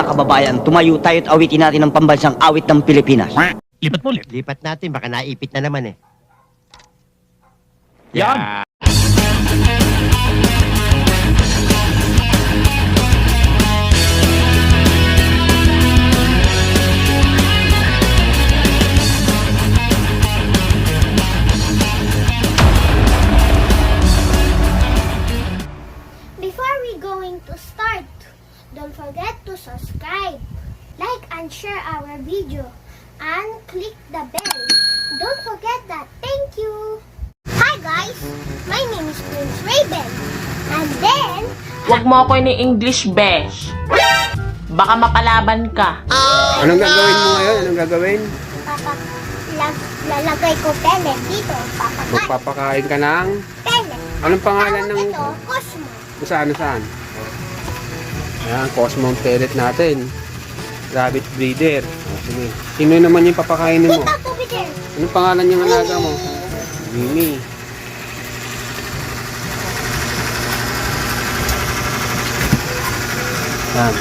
Mga kababayan, tumayo tayo at awitin natin ang pambansang awit ng Pilipinas. Lipat mo ulit. Lipat natin, baka naipit na naman eh. Yan. Mo ako ni English besh. Baka mapalaban ka. Anong gagawin mo ngayon? Anong gagawin? papa, lag, lalagay ko pellet dito. Papakain. Magpapakain ka ng... Pellet. Anong pangalan Tawag ng... ito, Cosmo. Saan, saan? Ayan, Cosmo ang pellet natin. Rabbit breeder. O, sige. Sino naman yung papakainin mo? Tubig din. Anong pangalan yung alaga mo? Mimi. Yan.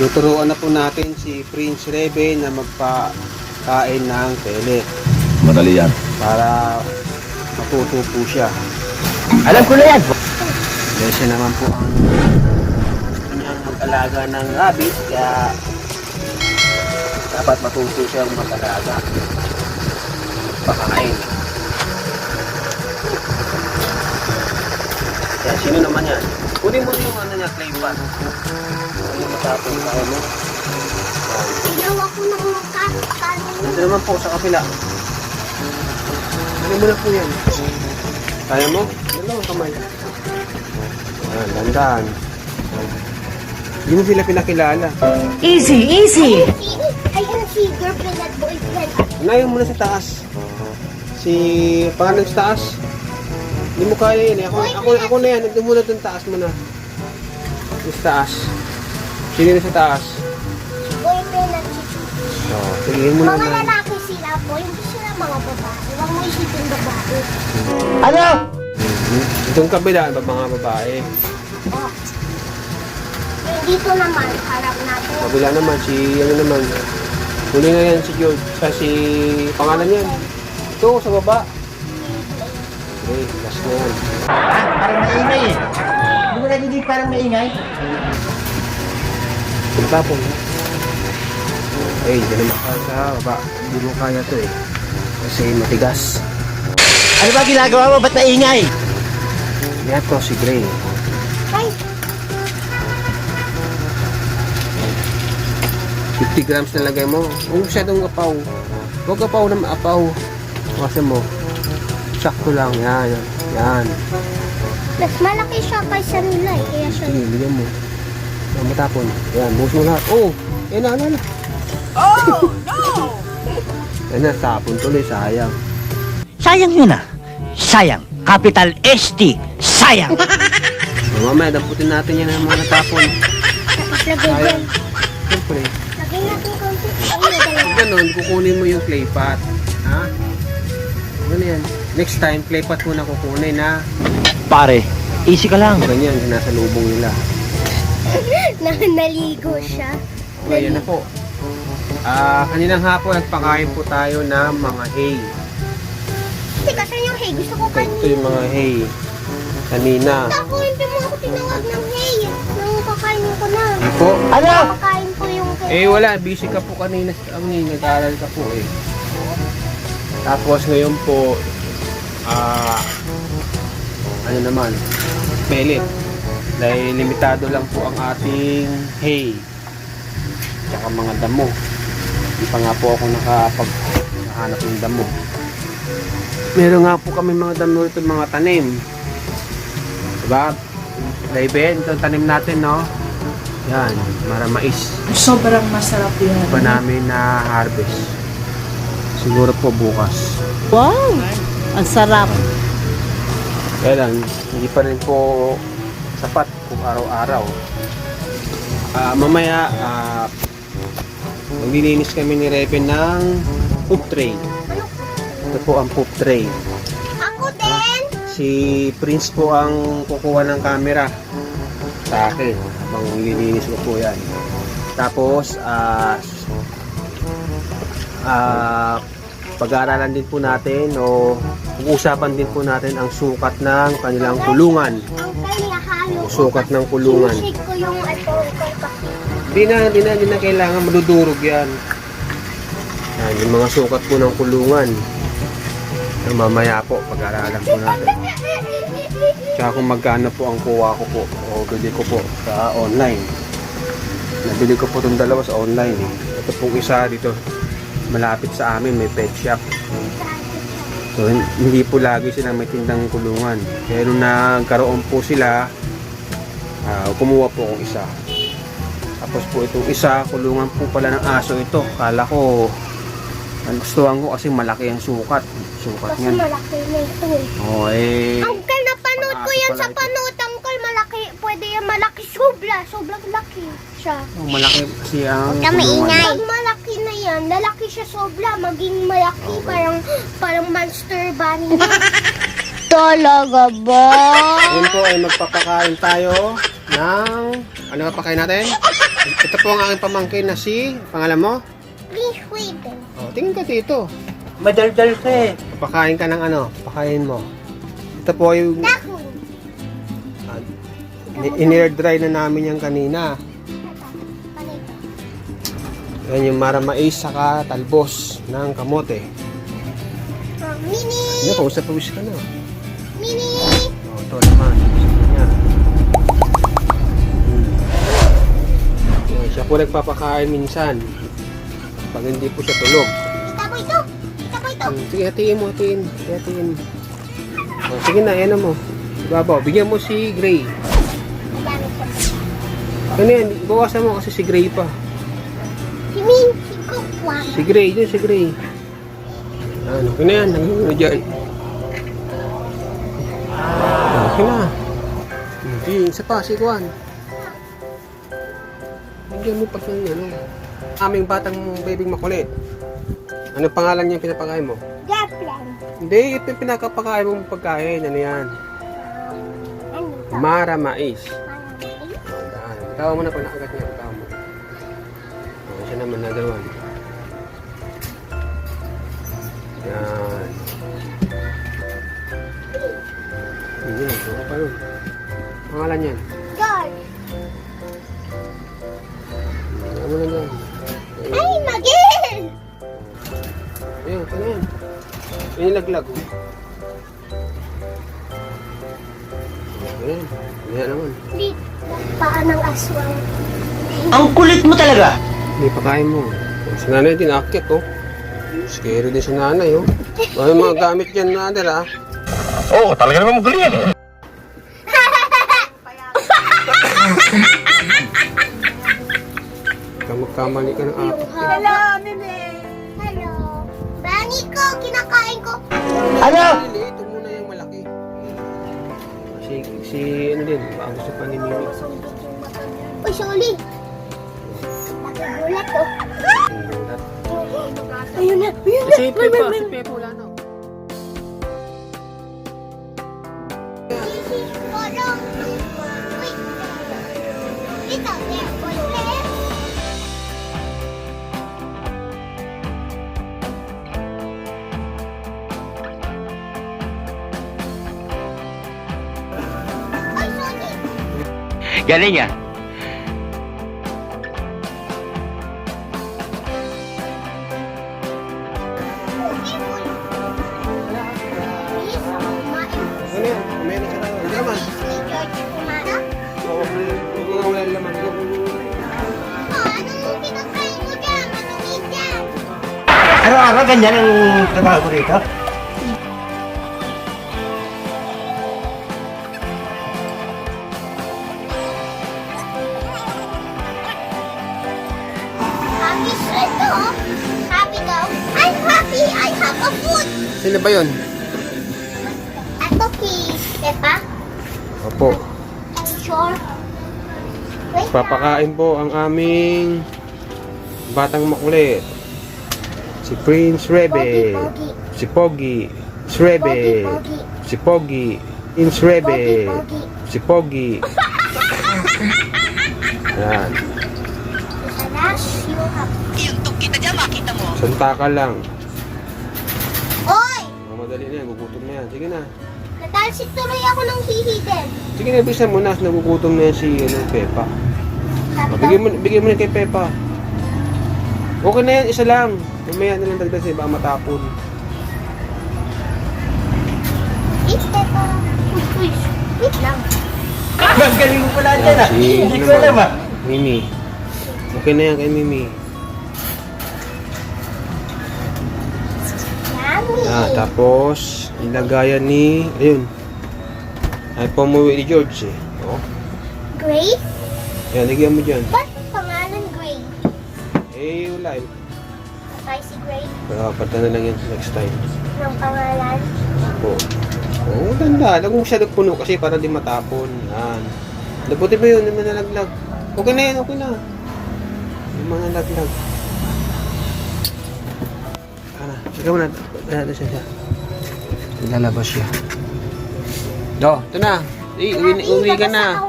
Nuturuan na po natin si Prince Rebe na magpakain ng pellet Madali yan. para matuto po siya. Alam ko na yan! Siya naman po ang niyang mag-alaga ng rabbit, kaya dapat matuto siyang mag-alaga. Pakain. Kaya sino naman yan? Kunin mo yung ano niya, clay pot. Ano matapon tayo mo? Ilaw ako ng kanin. Ito naman po sa kapila. Kunin mo na po yan. Kaya mo? Dalawang kamay. Ayan, dandan. Hindi mo sila pinakilala. Easy, easy. Ayun si girlfriend at boyfriend. Unahin mo na sa taas. Si, pangalan sa taas. Hindi mo kaya yun eh. Ako, ako, ako na yan. Nandun muna dun taas mo na. Yung Sa taas. Sino na sa taas? Boyfriend at si So, tingin mo na Mga lalaki sila po, hindi sila mga babae. Huwag mo isipin babae. Ano? Mhm. Itong kabila, ba mga babae? Oh. Yung dito naman, harap natin. Kabila naman, si, ano naman. Huli na yan si George. Sa si, pangalan yan. Ito, sa baba. Okay, last na yan. Ah, parang maingay eh. Hindi mo narinig parang maingay? Tapon. Okay, dyan naman ka sa baba. Hindi mo kaya to eh. Kasi matigas. Ano ba ginagawa mo? Ba't maingay? Yan to, si Gray. Ay, 50 grams na lagay mo. Huwag masyadong apaw. Huwag apaw na maapaw. Kasi mo. Sakto lang. Yan. Yan. mas malaki siya kaysa nila eh. Kaya siya Sige, bigyan mo. Yan, matapon. Yan, buhos mo lahat. Oh! Yan na, na, na. Oh, no! Yan na, tapon tuloy. Sayang. Sayang yun ah. Sayang. Capital ST. Sayang. So, mamaya, damputin natin yan ang mga natapon. tapos lagay dyan. Siyempre. Lagay natin konti. Ay, nadala. Ganun, kukunin mo yung clay pot. Ha? Ano yan? Next time, clay pot mo na kukunin, ha? Pare, easy ka lang. Ganyan, nasa lubong nila. na naligo siya. So, ayan na po. Ah, kaninang hapon, nagpakain po tayo ng mga hay. Kasi kasi yung hay, gusto ko Ito kanina. yung mga hay. Kanina. Ako, hindi mo ako tinawag ng hay. Nang kakain ko na. Po? Ano? Kakain ko yung hay. Eh, wala. Busy ka po kanina. Ang nag-aaral ka po eh. Tapos ngayon po, ah, ano naman, pellet. Dahil limitado lang po ang ating hay. Tsaka mga damo. Hindi pa nga po ako nakapag nahanap ng damo. Meron nga po kami mga damo ito, mga tanim. Diba? Raven, ito ang tanim natin, no? Yan, mara mais Sobrang masarap yan. pa namin na harvest. Siguro po bukas. Wow! Ang sarap. Kaya lang, hindi pa rin po sapat kung araw-araw. Ah, mamaya, ah, maglilinis kami ni Reven ng poop tray. Ito po ang poop tray. Ako din. Si Prince po ang kukuha ng camera. sa akin habang lilinis ko po yan. Tapos, ah, ah, pag-aaralan din po natin o pag-uusapan din po natin ang sukat ng kanilang kulungan. Ko. Sukat ng kulungan. Hindi na, hindi na, hindi na kailangan madudurog yan. Yan, yung mga sukat po ng kulungan. Yung mamaya po, pag-aaralan po natin. Tsaka kung magkano po ang kuha ko po o bili ko po sa online. Nabili ko po itong dalawa sa online. eh. Ito pong isa dito malapit sa amin may pet shop. So hin- hindi po lagi sila may tindang kulungan. Nung nagkaroon po sila, ah, kumuha po akong isa. Tapos po itong isa, kulungan po pala ng aso ito. Kala ko, ang gustuhan ko kasi malaki ang sukat. Sukat Kasi niyan. malaki na ito eh. Oh, eh. Uncle, napanood ko yan sa Uncle. Malaki, pwede yan malaki. Sobra, sobrang laki siya. Oh, malaki kasi ang Pag kulungan. malaki na yan, lalaki siya sobra, maging malaki, parang parang monster bunny. Talaga ba? Ngayon po ay magpapakain tayo ng... Ano papakain natin? Ito po ang aking pamangkin na si... Pangalan mo? Please wait. Oh, tingin ka dito. Madaldal ka eh. Papakain ka ng ano? Pakain mo. Ito po yung... Dako. In-air dry na namin yan kanina. Yan yung maramais saka talbos ng kamote. Mini! Ano, pausap-pawis ka na. Mini! Oh, ito naman. Yan. Yan, siya po nagpapakain minsan. Pag hindi po siya tulog. Kita mo ito! Kita mo ito! Hmm, Sige, hatiin mo, hatiin. Hatiin. Oh, sige na, yan mo. Babaw, bigyan mo si Gray. Ano yan, bawasan mo kasi si Gray pa. Si Min, si Kukwa. Si Gray, yun si Gray. Ano, okay na yan, nangyayari dyan. Okay na. Hindi, isa pa, si Juan. Bigyan mo pa siya ng ano. Aming batang babyng makulit. Ano pangalan niya pinapakain mo? Gaplan. Hindi, ito yung pinakapakain mong pagkain. Ano yan? Ano? Mara Mais. Tawa mo na pag nakagat niya. Tawa mo. Oh, siya naman na gawan. Yan. Yan, okay pa yun. Pangalan yan. George. Ano na yan. Ay, Magil! Ayun, ito na yan. Inilaglag. oh. Ayan, ayan naman. Di, paa ng aswang. Ang kulit mo talaga. Hindi pa kain mo. Si nanay din akit, oh. Scary din si nanay, oh. Ay, mga gamit yan natin, ah. Oo, talaga naman magaling yan eh. Kamagkamali ka ng akit. Hello, Mimi! Hello. Bani ko, kinakain ko. Ano? Ito muna yung malaki. Si, si, ano din, ang gusto pa ni Mimi. Uy, sorry. Nakugulat, oh. Ayun na, ayun na. Si Pepe, si Pepe, wala na. This is ganyan ang trabaho ko rito. I'm happy I have a food. Sino ba yun? Ato kay Peppa. Opo. I'm sure. Wait. Papakain po ang aming batang makulit. Si Prince Rebe. Pogi, Si Pogi. Si Rebe. Pogi, Pogi. Si Pogi. Prince Rebe. Pogi, Pogi. Si Pogi. Yan. Sa last, you have... Santa ka lang. Oy! Oh, madali na yan. Gugutom na yan. Sige na. Natalsik tuloy ako ng hihigin. Sige na, bisa mo na. Nagugutom na yan si ano, Pepa. Bigyan mo, bigyan mo na kay Pepa. Okay na yan, isa lang. Mamaya na lang dagdag sa iba matapon. Eat. Uy, uy. Wait lang. Ang galing mo pala dyan ah. Si, Hindi ko alam ah. Mimi. Okay na yan kay Mimi. Ah, tapos, ilagayan ni, ayun. Ay, pamuwi ni George eh. Oh. Grace? Yan, lagyan mo dyan. Ba't pangalan Grace? Eh, wala eh. Patay si Grace Uh, pata na lang yan next time. ng pangalan. Po. Oh, ganda. Huwag mo masyadong puno kasi para di matapon. Yan. Labuti ba yun? Yung mga nalaglag. Okay na yan, okay na. Yung mga nalaglag. Ano, sige mo na. Ano siya siya. Lalabas siya. Do, ito na. Eh, uwi, uwi ka na.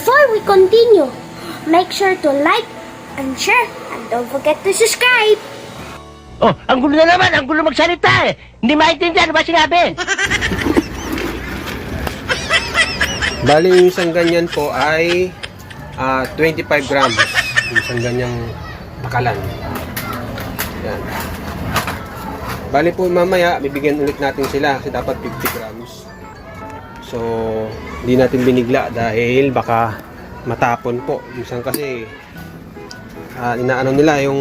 Before we continue, make sure to like and share and don't forget to subscribe. Oh, ang gulo na naman, ang gulo magsalita eh. Hindi maintindihan ano ba sinabi? Bali, yung isang ganyan po ay ah, 25 grams. Yung isang ganyang pakalan. Yan. Bali po mamaya, bibigyan ulit natin sila kasi dapat 50 grams. So, hindi natin binigla dahil baka matapon po. Minsan kasi ah, inaano nila yung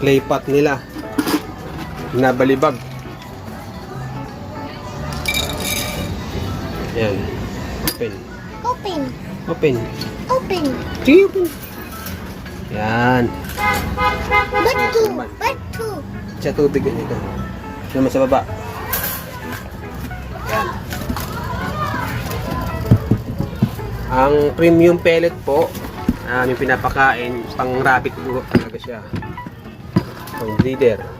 clay pot nila. Binabalibag. Yan. Open. Open. Open. Open. Sige, open. Yan. But two. Sa tubig yan ito. Naman sa baba. Yan. Ang premium pellet po, namin pinapakain, pang rabbit po talaga siya. Pang breeder.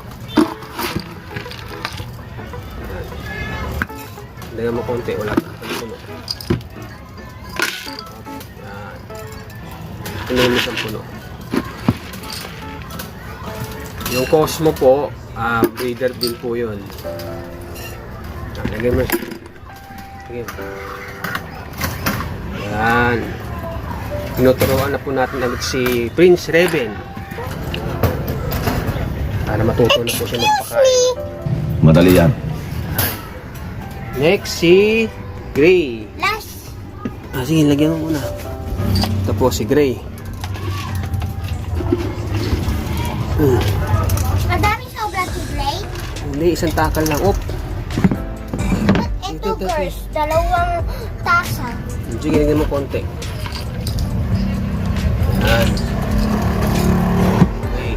Lagyan mo konti, wala pa. Puno. Puno ang puno. Yung Cosmo po, ah, breeder din po yun. Lagyan mo. Sige. Yan. Tinuturuan na po natin agad si Prince Raven. Para matuto na po siya magpakain. Madali yan. Next, si Gray. Last. Ah, sige, lagyan mo muna. Ito po si Gray. Hmm. Madami sobra si Gray. Hindi, isang takal lang. Op. But ito Ito, girls, dalawang tasa. Sige, lagyan mo konti. Yan. Okay.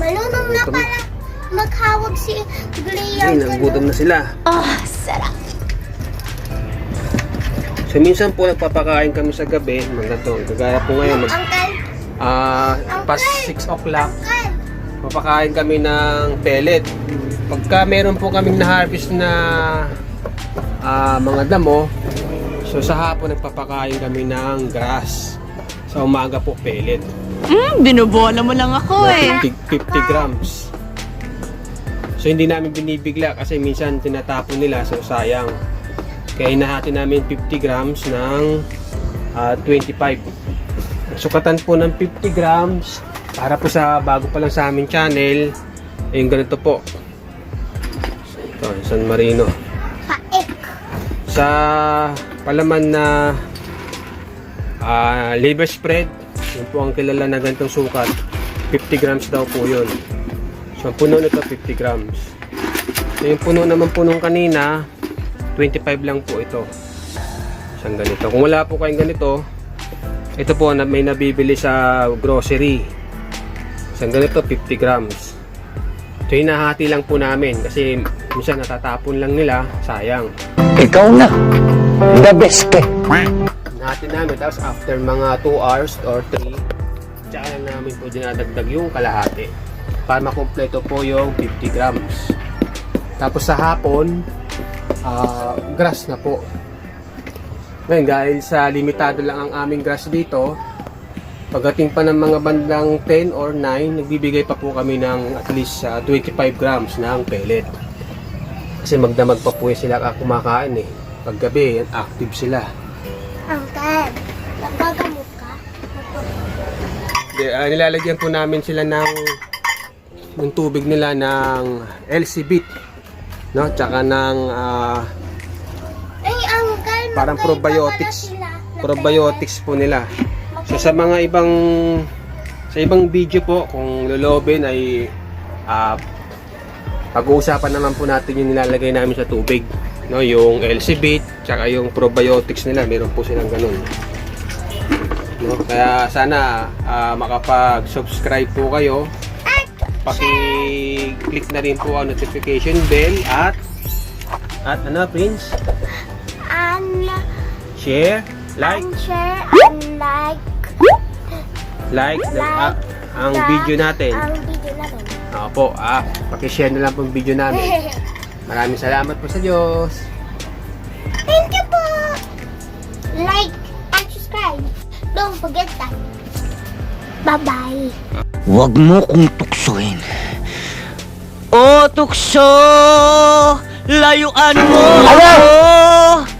Malunong na pala maghawag si Gray. Ay, nagugutom na sila. So, minsan po nagpapakain kami sa gabi. To. Kagaya po ngayon, mag, Uncle, ah, past 6 o'clock, Uncle. papakain kami ng pellet. Pagka meron po kaming na-harvest na ah, mga damo, so sa hapon nagpapakain kami ng grass. Sa umaga po pellet. Hmm, binubola mo lang ako eh. 50, 50 grams. So hindi namin binibigla kasi minsan tinatapon nila so sayang. Kaya hinahati namin 50 grams ng ah, 25. Sukatan po ng 50 grams para po sa bago pa lang sa aming channel. Yung ganito po. Ito, San Marino. Paik. Sa palaman na ah, liver spread, yun po ang kilala na ganitong sukat. 50 grams daw po yun. So, ang puno nito 50 grams. So, yung puno naman punong kanina, 25 lang po ito. Isang ganito. Kung wala po kayong ganito, ito po may nabibili sa grocery. Isang ganito, 50 grams. So, hinahati lang po namin kasi minsan natatapon lang nila, sayang. Ikaw na. The best ka. Hinahati namin, tapos after mga 2 hours or 3, tsaka lang namin po dinadagdag yung kalahati para makumpleto po yung 50 grams. Tapos sa hapon, ah, grass na po. Ngayon, dahil sa limitado lang ang aming grass dito, pagdating pa ng mga bandang 10 or 9, nagbibigay pa po kami ng at least ah, 25 grams ng pellet. Kasi magdamag pa po sila kumakain eh. Paggabi, active sila. Uncle, nagagamot ka? Di, ah, nilalagyan po namin sila ng ng tubig nila ng LC-bit no? Tsaka ng ah, Ay, uncle, Parang probiotics. probiotics po nila. So sa mga ibang sa ibang video po kung lolobin ay ah, pag-uusapan naman po natin yung nilalagay namin sa tubig no? Yung LC-bit tsaka yung probiotics nila meron po silang ganun. No? Kaya sana ah, makapag-subscribe po kayo paki-click na rin po ang notification bell at at ano Prince And, share like and share and like like, the, ah, ang the- video natin ang video natin. Opo, ah, paki-share na lang po ang video namin. Maraming salamat po sa Diyos. Thank you po! Like and subscribe. Don't forget that. Bye-bye. Huwag mo kong tuksoin. O tukso! Layuan mo ako!